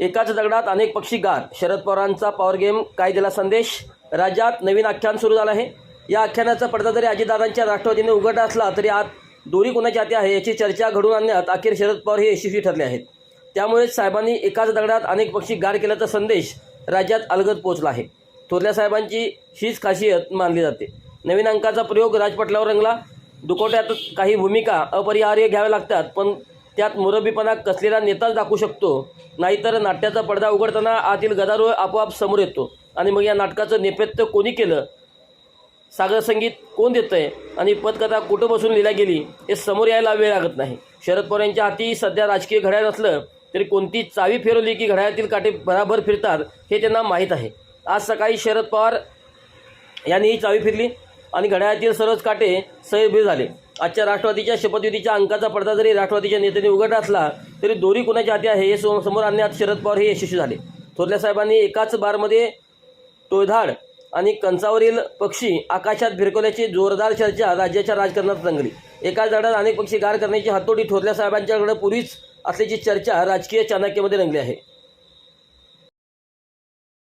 एकाच दगडात अनेक पक्षी गार. शरद पवारांचा पॉवर गेम काय दिला संदेश. राज्यात नवीन आख्यान सुरू झालं आहे. या आख्यानाचा पडदा जरी अजितदादांच्या राष्ट्रवादीने उघडला असला तरी आत दोरी कोणाची हाती आहे याची चर्चा घडून आणण्यात अखेर शरद पवार हे यशस्वी ठरले आहेत. त्यामुळेच साहेबांनी एकाच दगडात अनेक पक्षी गार केल्याचा संदेश राज्यात अलगद पोहोचला आहे. थोरल्या साहेबांची हीच खासियत मानली जाते. नवीन अंकाचा प्रयोग राजपटलावर रंगला. दुकोट्यात काही भूमिका अपरिहार्य घ्याव्या लागतात पण त्यात मुरबीपणा कसलेला नेताच दाखवू शकतो. नाहीतर नाट्याचा पडदा उघडताना आतील गदारोळ आपोआप समोर येतो. आणि मग या नाटकाचं नेपथ्य कोणी केलं? सागर संगीत कोण आहे आणि पदकथा कुठं बसून लिहिल्या गेली? हे समोर यायला वेळ लागत नाही. शरद पवार यांच्या हाती सध्या राजकीय घड्याळ असलं तरी कोणती चावी फिरवली की घड्याळातील काटे भराभर फिरतात हे त्यांना माहीत आहे. आज सकाळी शरद पवार यांनी ही चावी फिरली आणि घड्याळातील सर्वच काटे सैरभीर झाले. आजच्या राष्ट्रवादीच्या शपथविधीच्या अंकाचा पडदा जरी राष्ट्रवादीच्या नेत्यांनी उघडला असला तरी दोरी कोणाच्या हाती आहे हे समोर आणण्यात शरद पवार हे यशस्वी झाले. थोरल्या साहेबांनी एकाच बारमध्ये टोळधाड आणि कंचावरील पक्षी आकाशात भिरकवल्याची जोरदार चर्चा राज्याच्या राजकारणात रंगली. एकाच झाडात अनेक पक्षी गार करण्याची हातोडी थोरल्या साहेबांच्याकडे पूर्वीच असल्याची चर्चा राजकीय चाणक्यामध्ये रंगली आहे.